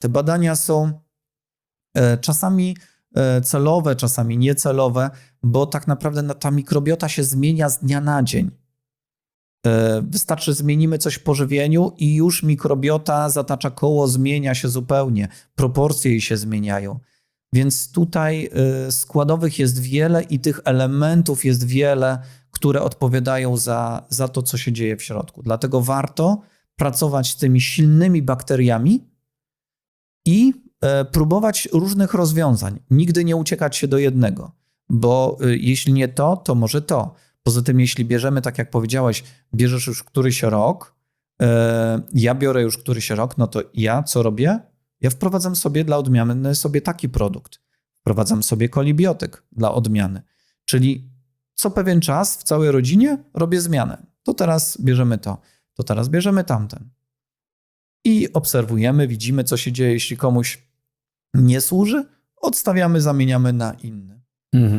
Te badania są e, czasami e, celowe, czasami niecelowe, bo tak naprawdę na- ta mikrobiota się zmienia z dnia na dzień. E, Wystarczy zmienimy coś w pożywieniu i już mikrobiota zatacza koło, zmienia się zupełnie, proporcje jej się zmieniają. Więc tutaj składowych jest wiele i tych elementów jest wiele, które odpowiadają za, za to, co się dzieje w środku. Dlatego warto pracować z tymi silnymi bakteriami i e, próbować różnych rozwiązań. Nigdy nie uciekać się do jednego, bo y, jeśli nie to, to może to. Poza tym, jeśli bierzemy, tak jak powiedziałeś, bierzesz już któryś rok, e, ja biorę już któryś rok, no to ja co robię? Ja wprowadzam sobie dla odmiany sobie taki produkt. Wprowadzam sobie kolibiotyk dla odmiany. Czyli co pewien czas w całej rodzinie robię zmianę. To teraz bierzemy to, to teraz bierzemy tamten. I obserwujemy, widzimy, co się dzieje. Jeśli komuś nie służy, odstawiamy, zamieniamy na inny. Mhm.